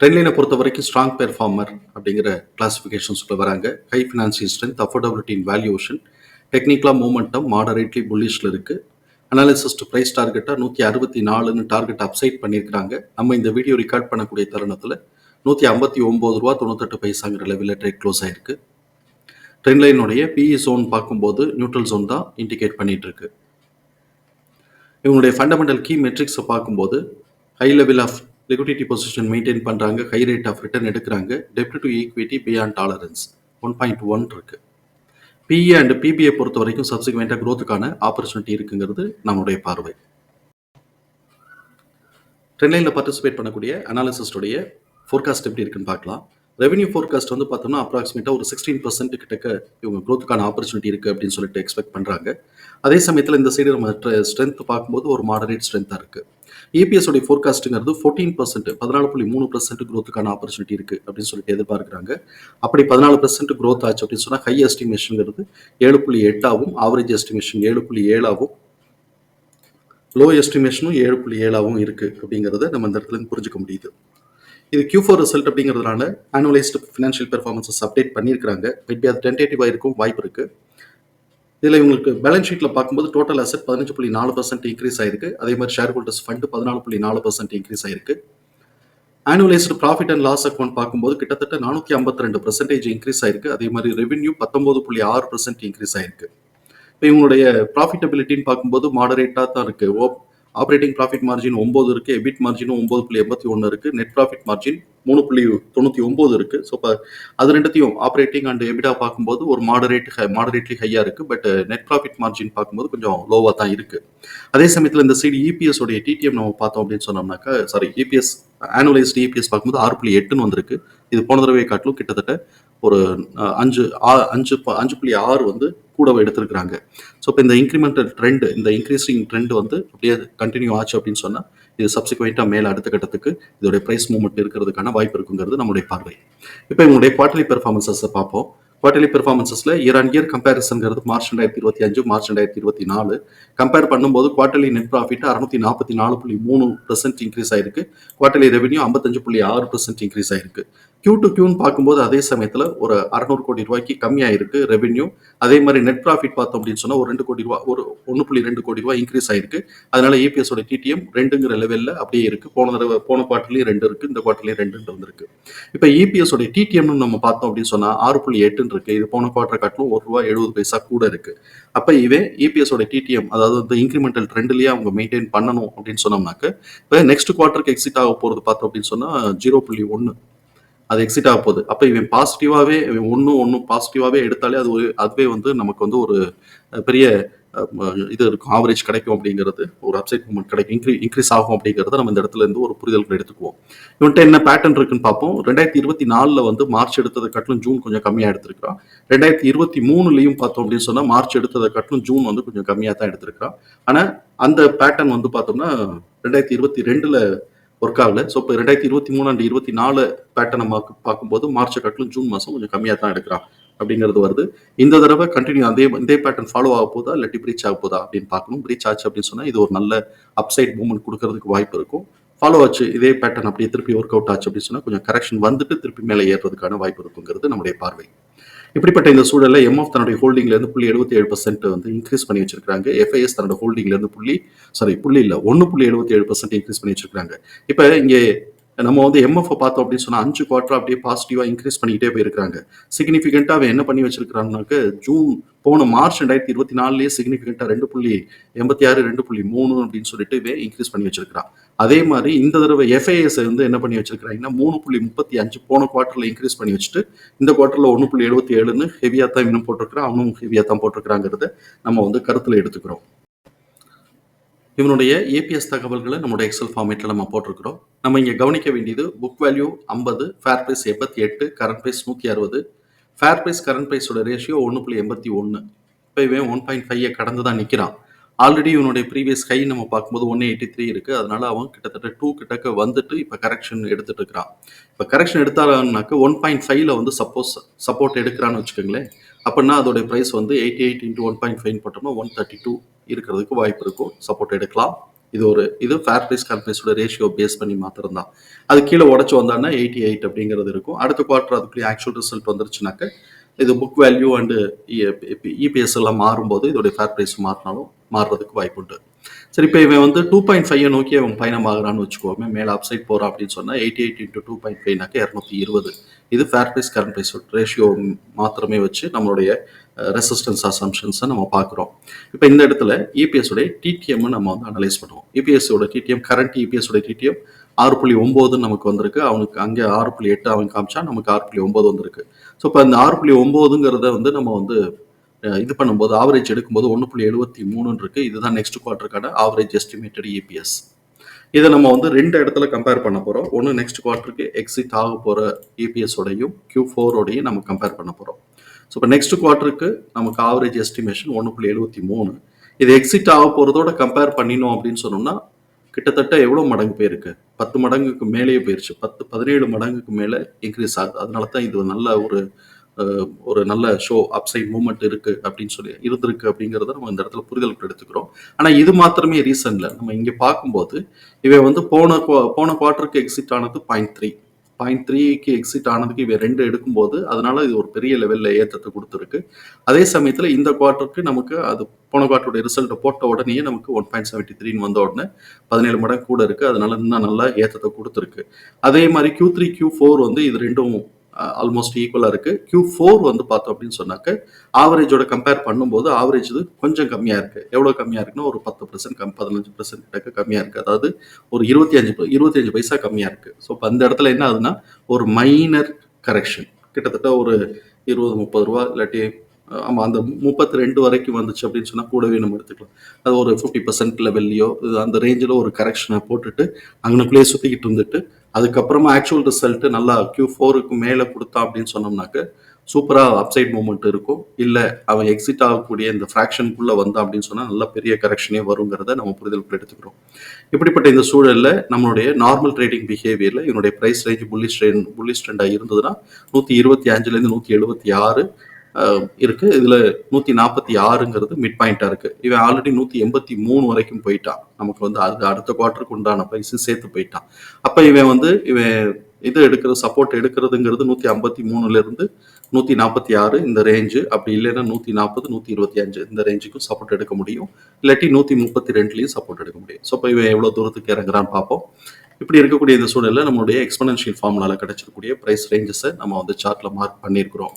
ட்ரெண்ட்லைனை பொறுத்த வரைக்கும் strong performer அப்படிங்கிற கிளாசிஃபிகேஷன்ஸ்குள்ள வராங்க. High financial strength affordability in valuation டெக்னிக்கலாக மூமெண்டம் மாடரேட்லி புல்லிஷில் இருக்குது அனாலிசிஸ் டு ப்ரைஸ் டார்கெட்டாக நூற்றி அறுபத்தி நாலுன்னு டார்கெட் அப்சைட் பண்ணியிருக்கிறாங்க. நம்ம இந்த வீடியோ ரெக்கார்ட் பண்ணக்கூடிய தருணத்தில் நூற்றி ஐம்பத்தி ஒம்பது ரூபா தொண்ணூத்தெட்டு பைசாங்கிற லெவலில் ட்ரேட் க்ளோஸ் ஆயிருக்கு. ட்ரெண்ட் லைனுடைய பிஇ ஜோன் பார்க்கும்போது நியூட்ரல் ஜோன் தான் இண்டிகேட் பண்ணிட்டு இருக்கு இவங்களுடைய ஃபண்டமெண்டல் கீ மெட்ரிக்ஸை பார்க்கும்போது high level of liquidity position maintain பண்ணுறாங்க ஹை ரேட் ஆஃப் ரிட்டர்ன் எடுக்கிறாங்க. டெப்ட் to equity beyond tolerance one point one இருக்கு. பிஇ அண்ட் பிபிஐ பொறுத்த வரைக்கும் சப்சிக்வெண்ட்டாக க்ரோத்துக்கான ஆப்பர்ச்சுனிட்டி இருக்குங்கிறது நம்மளுடைய பார்வை. ட்ரெண்ட்லைனில் பார்ட்டிசிபேட் பண்ணக்கூடிய அனாலிசிஸ்டுடைய ஃபோர்காஸ்ட் எப்படி இருக்குன்னு பார்க்கலாம். ரெவன்யூ ஃபோர்காஸ்ட் வந்து பார்த்தோம்னா அப்ராக்சிமேட்டாக ஒரு சிக்ஸ்டீன் பர்சன்ட் கிட்டக்க இவங்க க்ரோத்துக்கான ஆப்பர்ச்சுனிட்டி இருக்குது அப்படின்னு சொல்லிட்டு எக்ஸ்பெக்ட் பண்ணுறாங்க அதே சமயத்தில் இந்த சைடு நம்ம ஸ்ட்ரென்த் பார்க்கும்போது ஒரு மாடரேட் ஸ்ட்ரென்த்தாக இருக்குது இபிஎஸ் உடைய ஃபோர்காஸ்ட்டுங்கிறது ஃபோர்டீன் பர்சன்ட் பதினாலு புள்ளி மூணு பர்சன்ட் க்ரோத்துக்கான ஆப்பர்ச்சுனிட்டி இருக்குது அப்படின்னு சொல்லிட்டு எதிர்பார்க்குறாங்க. அப்படி பதினாலு பர்சன்ட் க்ரோத் ஆச்சு அப்படின்னு சொன்னால் ஹை எஸ்டிமேஷனுங்கிறது ஏழு புள்ளி எட்டாகவும் ஆவரேஜ் எஸ்டிமேஷன் ஏழு புள்ளி ஏழாகவும் லோ எஸ்டிமேஷனும் ஏழு புள்ளி ஏழாகவும் இருக்குது அப்படிங்கிறத நம்ம இந்த இடத்துல புரிஞ்சுக்க முடியுது. இது கியூ ஃபோர் ரிசல்ட் அப்படிங்கிறதுனால ஆனுவலைஸ்டு ஃபினான்ஷியல் பெர்ஃபார்மன்ஸஸ் அப்டேட் பண்ணியிருக்காங்க மேபி அது டென்டேட்டிவாக இருக்கும் வாய்ப்பு இருக்குது இதில் இவங்களுக்கு பேலன்ஸ் ஷீட்டில் பார்க்கும்போது டோட்டல் அசெட் பதினஞ்சு புள்ளி நாலு பர்சன்ட் இன்க்ரீஸ் ஆயிருக்கு. அதே மாதிரி ஷேர் ஹோல்டர்ஸ் ஃபண்டு பதினாலு புள்ளி நாலு பர்சன்ட் இன்க்ரீஸ் ஆயிருக்கு. Annualised profit and loss account பார்க்கும்போது கிட்டத்தட்ட நானூற்றி ஐம்பத்தி ரெண்டு பர்சன்டேஜ் இன்க்ரீஸ் ஆயிருக்கு. அதே மாதிரி ரெவென்யூ பத்தொம்போது புள்ளி ஆறு பர்சன்ட் இன்க்ரீஸ் ஆயிருக்கு. இப்போ இவங்களுடைய ப்ராஃபிட்டபிலிட்டின்னு பார்க்கும்போது மாடரேட்டாக தான் இருக்குது ஓ ஆப்ரேட்டிங் ப்ராஃபிட் மார்ஜின் ஒம்பது இருக்கு எபிட் மார்ஜினும் ஒம்பது புள்ளி எண்பத்தி ஒன்று இருக்கு நெட் ப்ராஃபிட் மார்ஜின் மூணு புள்ளி தொண்ணூற்றி ஒம்பது இருக்கு. ஸோ இப்போ அது ரெண்டுத்தையும் ஆப்ரேட்டிங் அண்ட் எபிடா பார்க்கும்போது ஒரு மாடரேட் ஹை மாடரேட்லி ஹையாக இருக்கு. பட் நெட் ப்ராஃபிட் மார்ஜின் பார்க்கும்போது கொஞ்சம் லோவாக தான் இருக்கு. அதே சமயத்தில் இந்த சைடு இபிஎஸ் உடைய டிடிஎம் நம்ம பார்த்தோம் அப்படின்னு சொன்னோம்னாக்கா சாரி இபிஎஸ் ஆனுவலைஸ்டு இபிஎஸ் பார்க்கும்போது ஆறு புள்ளி எட்டுன்னு வந்திருக்கு. இது போன தடவை காட்டிலும் கிட்டத்தட்ட ஒரு அஞ்சு ஆ- அஞ்சு ப- அஞ்சு புள்ளி ஆறு வந்து கூடவே எடுத்திருக்கிறாங்க. ஸோ இப்போ இந்த இன்க்ரிமெண்டல் ட்ரெண்ட் இந்த இன்க்ரீசிங் ட்ரெண்ட் வந்து அப்படியே கண்டினியூ ஆச்சு அப்படின்னு சொன்னால் இது சப்சிக்வெண்ட்டாக மேலே அடுத்த கட்டத்துக்கு இதோடைய ப்ரைஸ் மூவ்மெண்ட் இருக்கிறதுக்கான வாய்ப்பு இருக்குங்கிறது நம்மளுடைய பார்வை. இப்போ இவங்களுடைய குவார்டர்லி பெர்ஃபார்மன்ஸஸை பார்ப்போம். குவார்டர்லி பெர்ஃபார்மன்ஸஸில் இயர் ஆன் இயர் கம்பேரிசன்கிறது மார்ச் ரெண்டாயிரத்தி இருபத்தி அஞ்சு மார்ச் ரெண்டாயிரத்தி இருபத்தி நாலு. கம்பேர் பண்ணும்போது குவார்டர்லி நெட் ப்ராஃபிட் அறுநூத்தி நாற்பத்தி நாலு புள்ளி மூணு பர்சன்ட் இன்க்ரீஸ் ஆயிருக்கு. குவார்டர்லி ரெவன்யூ ஐம்பத்தஞ்சு புள்ளி ஆறு பர்சன்ட் இன்க்ரீஸ் ஆயிருக்கு. கியூ டு கியூன்னு பார்க்கும்போது அதே சமயத்தில் ஒரு அறநூறு கோடி ரூபாய்க்கு கம்மியாயிருக்கு ரெவென்யூ அதே மாதிரி நெட் ப்ராஃபிட் பார்த்தோம் அப்படின்னு சொன்னால் ஒரு ரெண்டு கோடி ரூபா ஒரு ஒன்று புள்ளி ரெண்டு கோடி ரூபாய் இன்க்ரீஸ் ஆயிருக்கு. அதனால ஏபிஎஸோட டிடிஎம் ரெண்டுங்கிற லெவலில் அப்படியே இருக்கு. போன தடவை போன குவார்ட்டர்லேயும் ரெண்டு இருக்குது இந்த குவார்ட்டர்லேயும் ரெண்டு வந்திருக்கு. இப்போ இபிஎஸ் டிடிஎம்னு நம்ம பார்த்தோம் அப்படின்னு சொன்னால் ஆறு புள்ளி எட்டுன்னு இருக்குது இது போன குவார்டர் காட்டிலும் ஒரு ரூபா எழுபது பைசா கூட இருக்குது அப்போ இவே இபிஎஸ் டிடிஎம் அதாவது இந்த இன்க்ரிமெண்டல் ட்ரெண்ட்லேயே அவங்க மெயின்டைன் பண்ணணும் அப்படின்னு சொன்னோம்னாக்க இப்போ நெக்ஸ்ட் குவார்ட்டருக்கு எக்ஸிட் ஆக போகிறது பார்த்தோம் அப்படின்னு சொன்னால் ஜீரோ புள்ளி ஒன்று அது எக்ஸிட் ஆக போகுது. அப்போ இவன் பாசிட்டிவாகவே இவன் ஒன்றும் ஒன்றும் பாசிட்டிவாகவே எடுத்தாலே அது ஒரு அதுவே வந்து நமக்கு வந்து ஒரு பெரிய இது இருக்கும். ஆவரேஜ் கிடைக்கும் அப்படிங்கிறது. ஒரு அப்சைட் மூமெண்ட் கிடைக்கும். இன்க்ரீ இன்க்ரீஸ் ஆகும் அப்படிங்கிறத நம்ம இந்த இடத்துல இருந்து ஒரு புரிதல் எடுத்துக்குவோம். இவன்ட்டு என்ன பேட்டர்ன் இருக்குன்னு பார்ப்போம். ரெண்டாயிரத்தி இருபத்தி நாலில் வந்து மார்ச் எடுத்ததை காட்டிலும் ஜூன் கொஞ்சம் கம்மியாக எடுத்திருக்கிறான். ரெண்டாயிரத்தி இருபத்தி மூணுலையும் பார்த்தோம் அப்படின்னு சொன்னால் மார்ச் எடுத்ததை காட்டிலும் ஜூன் வந்து கொஞ்சம் கம்மியாக தான் எடுத்திருக்கிறான். ஆனால் அந்த பேட்டர்ன் வந்து பார்த்தோம்னா ரெண்டாயிரத்தி இருபத்தி ரெண்டில் ஒர்க் ஆகல. ஸோ இப்போ ரெண்டாயிரத்தி இருபத்தி மூணு அண்ட் இருபத்தி நாலு பேட்டர்னை பார்க்கும்போது மார்ச் காட்டிலும் ஜூன் மாதம் கொஞ்சம் கம்மியாக தான் எடுக்கிறான் அப்படிங்கிறது வருது. இந்த தடவை கண்டினியூ அதே இதே பேட்டர்ன் ஃபாலோ ஆக போதா இல்லாட்டி பிரீச் ஆக போதா அப்படின்னு பார்க்கணும். பிரீச் ஆச்சு அப்படின்னு சொன்னால் இது ஒரு நல்ல அப்சைட் மூவ்மெண்ட் கொடுக்கறதுக்கு வாய்ப்பு இருக்கும். ஃபாலோ ஆச்சு இதே பேட்டர்ன் அப்படியே திருப்பி ஒர்க் அவுட் ஆச்சு அப்படின்னு சொன்னால் கொஞ்சம் கரெக்ஷன் வந்துட்டு திருப்பி மேலே ஏறுறதுக்கான வாய்ப்பு இருக்குங்கிறது நம்முடைய பார்வை. இப்படிப்பட்ட இந்த சூழலில் எம்எஃப் தன்னுடைய ஹோல்டிங்லேருந்து புள்ளி எழுபத்தி ஏழு பர்சன்ட் வந்து இன்க்ரீஸ் பண்ணி வச்சிருக்காங்க எஃப்ஐஎஸ் தன்னோட ஹோல்டிங்லேருந்து புள்ளி சாரி புள்ளி இல்லை ஒன்று புள்ளி எழுபத்தி ஏழு பர்சன்ட் இன்க்ரீஸ் பண்ணி வச்சிருக்காங்க இப்போ இங்கே நம்ம வந்து எம்எஃப் பார்த்தோம் அப்படின்னு சொன்னால் அஞ்சு குவார்டர் அப்படியே பாசிட்டிவாக இன்க்ரீஸ் பண்ணிக்கிட்டே போயிருக்காங்க சிக்னிஃபிகண்டா அவன் என்ன பண்ணி வச்சிருக்கிறாங்கனாக்க ஜூன் போன மார்ச் ரெண்டாயிரத்தி இருபத்தி நாலுலேயே சிக்னிஃபிகண்டா ரெண்டு புள்ளி எண்பத்தி ஆறு ரெண்டு புள்ளி மூணு அப்படின்னு சொல்லிட்டு இவன் இன்க்ரீஸ் பண்ணி வச்சிருக்கிறான். அதே மாதிரி இந்த தடவை எஃப்ஐஎஸ் வந்து என்ன பண்ணி வச்சிருக்கிறாங்கன்னா மூணு புள்ளி முப்பத்தி அஞ்சு போன குவார்டரில் இன்க்ரீஸ் பண்ணி வச்சுட்டு இந்த குவார்டர்ல ஒன்று புள்ளி எழுபத்தி ஏழுன்னு ஹெவியாக தான் இன்னும் போட்டிருக்கிறான் அவனும் ஹெவியாக தான் போட்டிருக்கிறாங்கிறத நம்ம வந்து கருத்தில் எடுத்துக்கிறோம். இவனுடைய ஏபிஎஸ் தகவல்களை நம்மளுடைய எக்ஸல் ஃபார்மேட்டில் நம்ம போட்டிருக்கிறோம். நம்ம இங்கே கவனிக்க வேண்டியது புக் வேல்யூ ஐம்பது ஃபேர் ப்ரைஸ் எண்பத்தி எட்டு கரண்ட் ப்ரைஸ் நூற்றி அறுபது. ஃபேர் ப்ரைஸ் கரண்ட் ப்ரைஸோட ரேஷியோ ஒன்று புள்ளி எண்பத்தி ஒன்று இப்போ இவன் ஒன் பாயிண்ட் ஃபைவை கடந்து தான் நிற்கிறான் ஆல்ரெடி இவனுடைய ப்ரீவியஸ் ஹை நம்ம பார்க்கும்போது ஒன் எயிட்டி த்ரீ இருக்குது அதனால அவன் கிட்டத்தட்ட டூ கிட்டக்க வந்துட்டு இப்போ கரெக்ஷன் எடுத்துட்டு இருக்கிறான். இப்போ கரெக்ஷன் எடுத்தாருனாக்க ஒன் பாயிண்ட் ஃபைவ்ல வந்து சப்போஸ் சப்போர்ட் எடுக்கிறான்னு வச்சுக்கோங்களேன். அப்படின்னா அதோடைய ப்ரைஸ் வந்து eighty eight into one point five போட்டோம்னா ஒன் தேர்ட்டி டூ இருக்கிறதுக்கு வாய்ப்பு இருக்கும். சப்போர்ட் எடுக்கலாம். இது ஒரு இது ஃபேர் ப்ரைஸ் கம்பெனிஸோட ரேஷியோ பேஸ் பண்ணி மாத்திரம் தான் அது கீழே உடச்சு வந்தாங்கன்னா எயிட்டி எயிட் அப்படிங்கிறது இருக்கும். அடுத்த குவார்டர் அதுக்குள்ளேயே ஆக்சுவல் ரிசல்ட் வந்துருச்சுனாக்க இது புக் வேல்யூ அண்டு இபிஎஸ் எல்லாம் மாறும்போது இதோடைய ஃபேர் ப்ரைஸ் மாறினாலும் மாறுறதுக்கு வாய்ப்பு உண்டு. சரி இப்போ இவன் வந்து டூ பாயிண்ட் ஃபைவ் நோக்கி அவன் பயணம் ஆகிறான்னு வச்சுக்கோமே மேலே அப்சைட் போகிறான் அப்படின்னு சொன்னால் eighty eight into two point ஃபைவ்னாக்க இரநூத்தி இருபது. இது fair price current price ratio மாத்திரமே வச்சு நம்மளுடைய ரெசிஸ்டன்ஸ் அசம்ஷன்ஸை நம்ம பார்க்குறோம். இப்போ இந்த இடத்துல இபிஎஸ் உடைய டிடிஎம் நம்ம வந்து அனலைஸ் பண்ணுவோம். E டிடிஎம் கரண்ட் இபிஎஸ் உடைய டிடிஎம் ஆறு புள்ளி ஒம்போதுன்னு நமக்கு வந்திருக்கு. அவனுக்கு அங்கே ஆறு புள்ளி எட்டு அவன் காமிச்சா நமக்கு ஆறு புள்ளி ஒம்பது வந்திருக்கு. ஸோ இப்போ அந்த ஆறு புள்ளி ஒம்போதுங்கிறத வந்து நம்ம வந்து இது பண்ணும்போது ஆவரேஜ் எடுக்கும்போது ஒன்று புள்ளி எழுபத்தி மூணுன்னு இருக்கு இதுதான் நெக்ஸ்ட் குவார்ட்டருக்கான ஆவரேஜ் எஸ்டிமேட்டட் இபிஎஸ் இதை நம்ம வந்து ரெண்டு இடத்துல கம்பேர் பண்ண போகிறோம் ஒன்று நெக்ஸ்ட் குவார்ட்டருக்கு எக்ஸிட் ஆக போகிற இபிஎஸோடையும் கியூ ஃபோரோடையும் நம்ம கம்பேர் பண்ண போகிறோம் ஸோ இப்போ நெக்ஸ்ட் குவார்ட்டருக்கு நமக்கு ஆவரேஜ் எஸ்டிமேஷன் ஒன்று புள்ளி எழுபத்தி மூணு. இது எக்ஸிட் ஆக போகிறதோட கம்பேர் பண்ணினோம் அப்படின்னு சொன்னோம்னா கிட்டத்தட்ட எவ்வளோ மடங்கு போயிருக்கு? பத்து மடங்குக்கு மேலேயே போயிருச்சு. பத்து பதினேழு மடங்குக்கு மேலே இன்க்ரீஸ் ஆகுது. அதனால தான் இது நல்ல ஒரு ஒரு நல்ல ஷோ அப்சைட் மூமெண்ட் இருக்கு அப்படின்னு சொல்லி இருந்திருக்கு அப்படிங்கிறத நம்ம இந்த இடத்துல புரிதலுக்கு எடுத்துக்கிறோம். ஆனால் இது மாத்திரமே ரீசன் இல்லை. நம்ம இங்கே பார்க்கும்போது இவன் வந்து போன போன குவார்ட்டருக்கு எக்ஸிட் ஆனது பாயிண்ட் த்ரீ பாயிண்ட் த்ரீக்கு எக்ஸிட் ஆனதுக்கு இவை ரெண்டு எடுக்கும்போது அதனால இது ஒரு பெரிய லெவலில் ஏற்றத்தை கொடுத்துருக்கு. அதே சமயத்தில் இந்த குவார்ட்டருக்கு நமக்கு அது போன குவார்ட்டருடைய ரிசல்ட்டை போட்ட உடனே நமக்கு ஒன் பாயிண்ட் செவன்ட்டி த்ரீன்னு வந்த உடனே பதினேழு மடங்கு கூட இருக்குது அதனால இன்னும் நல்லா ஏற்றத்தை கொடுத்துருக்கு. அதே மாதிரி கியூ த்ரீ கியூ ஃபோர் வந்து இது ரெண்டும் ஆல்மோஸ்ட் ஈக்குவலாக இருக்குது கியூ ஃபோர் வந்து பார்த்தோம் அப்படின்னு சொன்னாக்க ஆவரேஜோட கம்பேர் பண்ணும்போது ஆவரேஜ் இது கொஞ்சம் கம்மியாக இருக்குது எவ்வளோ கம்மியாக இருக்குன்னா ஒரு பத்து பர்சன்ட் கம் பதினஞ்சு பர்சன்ட் கிட்ட கம்மியாக இருக்குது அதாவது ஒரு இருபத்தி அஞ்சு இருபத்தி அஞ்சு பைசா கம்மியாக இருக்குது ஸோ இப்போ அந்த இடத்துல என்ன ஆகுதுன்னா ஒரு மைனர் கரெக்ஷன் கிட்டத்தட்ட ஒரு இருபது முப்பது ரூபா இல்லாட்டி ஆமாம் அந்த முப்பத்தி ரெண்டு வரைக்கும் வந்துச்சு அப்படின்னு சொன்னால் கூடவே நம்ம எடுத்துக்கலாம். அது ஒரு ஃபிஃப்டி பர்சன்ட் லெவல்லையோ இது அந்த ரேஞ்சில் ஒரு கரெக்ஷனை போட்டுட்டு அங்கனுக்குள்ளேயே சுற்றிக்கிட்டு இருந்துட்டு அதுக்கப்புறமா ஆக்சுவல் ரிசல்ட்டு நல்லா க்யூ ஃபோருக்கு மேலே கொடுத்தான் அப்படின்னு சொன்னோம்னாக்க சூப்பராக அப்சைட் மூமெண்ட் இருக்கும். இல்லை அவன் எக்ஸிட் ஆகக்கூடிய இந்த ஃப்ராக்ஷனுக்குள்ளே வந்தான் அப்படின்னு சொன்னால் நல்ல பெரிய கரெக்ஷனே வருங்கிறத நம்ம புரிதலுக்கு எடுத்துக்கிறோம். இப்படிப்பட்ட இந்த சூழலில் நம்மளுடைய நார்மல் ட்ரேடிங் பிஹேவியரில் என்னுடைய price range bullish trend bullish ட்ரெண்டாக இருந்ததுன்னா நூற்றி இருபத்தி அஞ்சுலேருந்து நூற்றி எழுபத்தி ஆறு இருக்கு. இதில் நூற்றி நாற்பத்தி ஆறுங்கிறது மிட் பாயிண்டா இருக்கு. இவன் ஆல்ரெடி நூற்றி எண்பத்தி மூணு வரைக்கும் போயிட்டான். நமக்கு வந்து அது அடுத்த குவார்டருக்கு உண்டான ப்ரைஸு சேர்த்து போயிட்டான். அப்போ இவன் வந்து இவன் இது எடுக்கிறது சப்போர்ட் எடுக்கிறதுங்கிறது நூற்றி ஐம்பத்தி மூணுலேருந்து நூற்றி நாற்பத்தி ஆறு இந்த ரேஞ்சு அப்படி இல்லைன்னா நூற்றி நாற்பது நூற்றி இருபத்தி அஞ்சு இந்த ரேஞ்சுக்கும் சப்போர்ட் எடுக்க முடியும். இல்லாட்டி நூற்றி முப்பத்தி ரெண்டுலேயும் சப்போர்ட் எடுக்க முடியும். ஸோ இப்போ இவன் எவ்வளோ தூரத்துக்கு இறங்குறான்னு பார்ப்போம். இப்படி இருக்கக்கூடிய இந்த சூழலில் நம்மளுடைய எக்ஸ்பனன்ஷியல் ஃபார்முலால கிடைச்சிருக்கக்கூடிய ப்ரைஸ் ரேஞ்சஸை நம்ம வந்து சார்ட்ல மார்க் பண்ணியிருக்கிறோம்.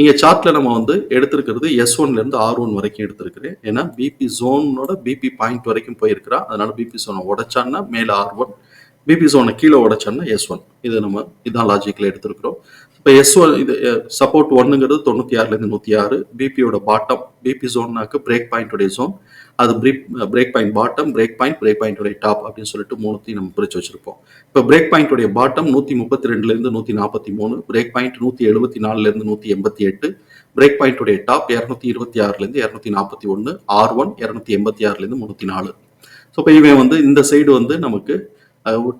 இங்கே சார்ட்ல நம்ம வந்து எடுத்திருக்கிறது எஸ் ஒன்ல இருந்து ஆர் ஒன் வரைக்கும் எடுத்திருக்கிறேன். ஏன்னா பிபி ஜோனோட பிபி பாயிண்ட் வரைக்கும் போயிருக்கிறா. அதனால பிபி ஜோனை உடைச்சான்னா மேல ஆர் ஒன் பிபி ஜோனை கீழே உடைச்சான்னா எஸ் ஒன் இது நம்ம இதான் லாஜிக்கில் எடுத்திருக்கிறோம். இப்போ எஸ் ஒன் இது சப்போர்ட் ஒன்னுங்கிறது தொண்ணூற்றி ஆறுலேருந்து நூற்றி ஆறு. பிபியோட பாட்டம் பிபி ஜோன்னாக்கு பிரேக் பாயிண்டோடைய ஜோன் அது break break point bottom break point break பாயிண்ட்டுடைய top அப்படின்னு சொல்லிட்டு மூணுத்தையும் நம்ம பிரித்து வச்சிருப்போம். இப்போ பிரேக் பாயிண்ட்டுடைய பாட்டம் நூற்றி முப்பத்தி ரெண்டுலேருந்து நூற்றி நாற்பத்தி மூணு பிரேக் பாயிண்ட் நூற்றி எழுபத்தி நாலுலேருந்து நூற்றி எண்பத்தி எட்டு பிரேக் பாயிண்ட்டுடைய டாப் இரநூத்தி இருபத்தி ஆறுலேருந்து இரநூத்தி நாற்பத்தி ஒன்று ஆர் ஒன் இரநூத்தி எண்பத்தி ஆறுலேருந்து முந்நூற்றி நாலு ஸோ இப்போ இவன் வந்து இந்த சைடு வந்து நமக்கு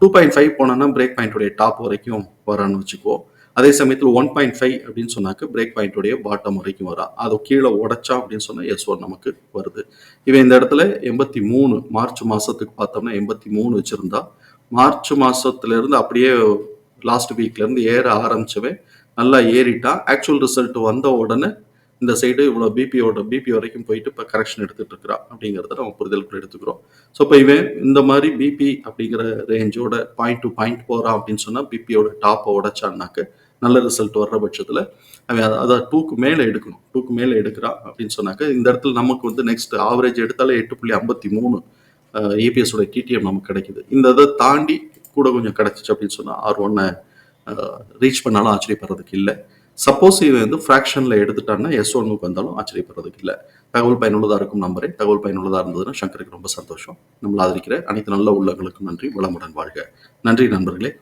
டூ பாயிண்ட் ஃபைவ் போனோன்னா பிரேக் பாயிண்ட்டுடைய டாப் வரைக்கும் வரான்னு வச்சுக்குவோம். அதே சமயத்தில் ஒன் பாயிண்ட் ஃபைவ் அப்படின்னு சொன்னாக்க பிரேக் பாயிண்ட்டுடைய பாட்டம் வரைக்கும் வரா அதை கீழே உடச்சா அப்படின்னு சொன்னால் எஸ் ஒன் நமக்கு வருது. இவன் இந்த இடத்துல எண்பத்தி மூணு மார்ச் மாதத்துக்கு பார்த்தோம்னா எண்பத்தி மூணு வச்சுருந்தா மார்ச் மாதத்துலேருந்து அப்படியே லாஸ்ட் வீக்லேருந்து ஏற ஆரம்பிச்சவன் நல்லா ஏறிட்டான். ஆக்சுவல் ரிசல்ட் வந்த உடனே இந்த சைடு இவ்வளோ பிபியோட பிபி வரைக்கும் போயிட்டு இப்போ கரெக்ஷன் எடுத்துகிட்டு இருக்கிறான் அப்படிங்கிறத நம்ம புரிதலுக்குள்ள எடுத்துக்கிறோம். ஸோ இப்போ இவன் இந்த மாதிரி பிபி அப்படிங்கிற ரேஞ்சோட பாயிண்ட் டு பாயிண்ட் போகிறான் அப்படின்னு சொன்னால் பிபியோட டாப்பை உடைச்சான்னாக்க நல்ல ரிசல்ட் வர்ற பட்சத்தில் அவன் அதை டூக்கு மேலே எடுக்கணும். டூக்கு மேலே எடுக்கிறான் அப்படின்னு சொன்னாக்க இந்த இடத்துல நமக்கு வந்து நெக்ஸ்ட் ஆவரேஜ் எடுத்தாலே எட்டு புள்ளி ஐம்பத்தி மூணு ஏபிஎஸோட டிடிஎம் நமக்கு கிடைக்குது. இந்த இதை தாண்டி கூட கொஞ்சம் கிடைச்சிச்சு அப்படின்னு சொன்னால் ஆர் ஒன்னை ரீச் பண்ணாலும் ஆச்சரியப்படுறதுக்கு இல்லை. சப்போஸ் இவன் வந்து ஃப்ராக்ஷனில் எடுத்துட்டான்னா எஸ் ஒன்னுக்கு வந்தாலும் ஆச்சரியப்படுறதுக்கு இல்லை. தகவல் பயனுள்ளதாக இருக்கும் நம்பரே தகவல் பயனுள்ளதாக இருந்ததுன்னா சங்கருக்கு ரொம்ப சந்தோஷம். நம்மளை ஆதரிக்கிற அனைத்து நல்ல உள்ளங்களுக்கும் நன்றி. வளமுடன் வாழ்க. நன்றி நண்பர்களே.